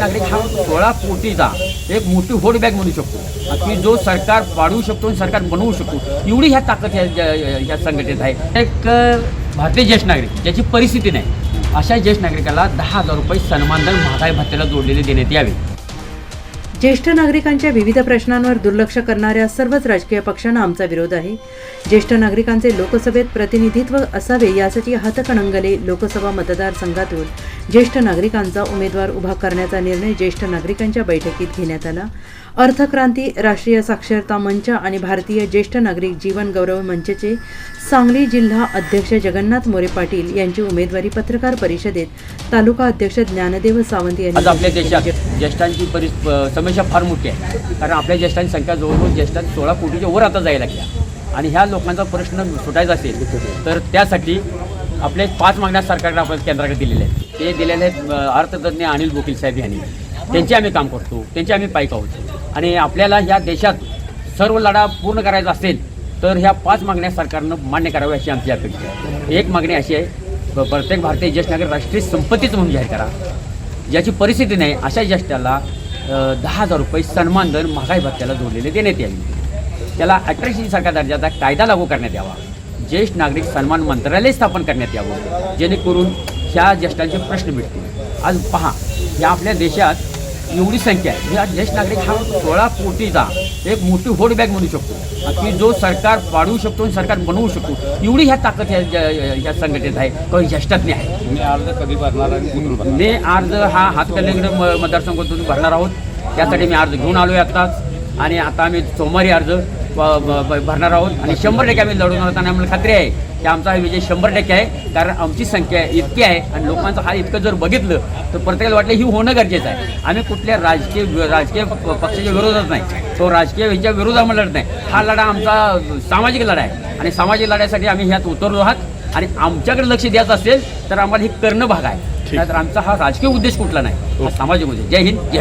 नागरिक हा सोळा कोटीचा एक मोठी होड बॅग म्हणू शकतो. की जो सरकार पाडू शकतो आणि सरकार बनवू शकतो एवढी ह्या ताकद ह्या संघटनेत आहे. एक भारतीय ज्येष्ठ नागरिक ज्याची परिस्थिती नाही अशा ज्येष्ठ नागरिकाला दहा हजार रुपये सन्मानधन महागाई भत्त्याला जोडलेले देण्यात यावे. ज्येष्ठ नागरिकांच्या विविध प्रश्नांवर दुर्लक्ष करणाऱ्या सर्वच राजकीय पक्षांना आमचा विरोध आहे. ज्येष्ठ नागरिकांचे लोकसभेत प्रतिनिधित्व असावे यासाठी हातकणंगले लोकसभा मतदारसंघातून ज्येष्ठ नागरिकांचा उमेदवार उभा करण्याचा निर्णय ज्येष्ठ नागरिकांच्या बैठकीत घेण्यात आला. अर्थक्रांती राष्ट्रीय साक्षरता मंच आणि भारतीय ज्येष्ठ नागरिक जीवन गौरव मंचचे सांगली जिल्हा अध्यक्ष जगन्नाथ मोरे पाटील यांची उमेदवारी पत्रकार परिषदेत तालुका अध्यक्ष ज्ञानदेव सावंत यांनी आपल्या देशात ज्येष्ठांची परिस फार मोठी आहे. कारण आपल्या ज्येष्ठांची संख्या जवळजवळ ज्येष्ठांची सोळा कोटीच्या वर आता जायला लागल्या. आणि ह्या लोकांचा प्रश्न सुटायचा असेल तर त्यासाठी आपले पाच मागण्या सरकारकडे आपण केंद्राकडे दिलेल्या आहेत. ते दिलेले आहेत अर्थतज्ञ अनिल बोकील साहेब यांनी. त्यांचे आम्ही काम करतो त्यांचे आम्ही पाईक आहोत आणि आपल्याला ह्या देशात सर्व लढा पूर्ण करायचा असेल तर ह्या पाच मागण्या सरकारनं मान्य कराव्या अशी आमची अपेक्षा आहे. एक मागणी अशी आहे प्रत्येक भारतीय ज्येष्ठ नागरिक राष्ट्रीय संपत्तीच म्हणून जाहीर करा. ज्याची परिस्थिती नाही अशा ज्येष्ठाला दहा हजार रुपये सन्मानधन महागाई भत्त्याला जोडलेले देण्यात यावे. त्याला अठराशे दर्जाचा कायदा लागू करण्यात यावा. ज्येष्ठ नागरिक सन्मान मंत्रालय स्थापन करण्यात यावं. जेणेकरून ह्या ज्येष्ठांचे प्रश्न मिळतील आज पहा या आपल्या देशात एवढी संख्या आहे. या ज्येष्ठ नागरिक हा सोळा कोटीचा एक मोठी होड बॅग म्हणू शकतो. की जो सरकार पाडवू शकतो आणि सरकार बनवू शकतो एवढी ह्या ताकद ह्या संघटनेत आहे किंवा ज्येष्ठातनी आहे. तुम्ही अर्ज कधी भरणार मी अर्ज हा म मतदारसंघातून भरणार आहोत. त्यासाठी मी अर्ज घेऊन आलो आहे आत्ताच. आणि आता आम्ही सोमवारी अर्ज भरणार आहोत. आणि शंभर टक्के आम्ही लढून आहोत. आणि आम्हाला खात्री आहे की आमचा हा विजय शंभर टक्के आहे. कारण आमची संख्या इतकी आहे आणि लोकांचा हा इतकं जर बघितलं तर प्रत्येकाला वाटलं ही होणं गरजेचं आहे. आम्ही कुठल्या राजकीय राजकीय पक्षाच्या विरोधात नाही. तो राजकीय ह्याच्या विरोधात लढत नाही. हा लढा आमचा सामाजिक लढा आहे. आणि सामाजिक लढ्यासाठी आम्ही ह्यात उतरलो आहात. आणि आमच्याकडे लक्ष द्यायचं असेल तर आम्हाला हे करणं भाग आहे. नाहीतर आमचा हा राजकीय उद्देश कुठला नाही? हा सामाजिक उद्देश जय हिंद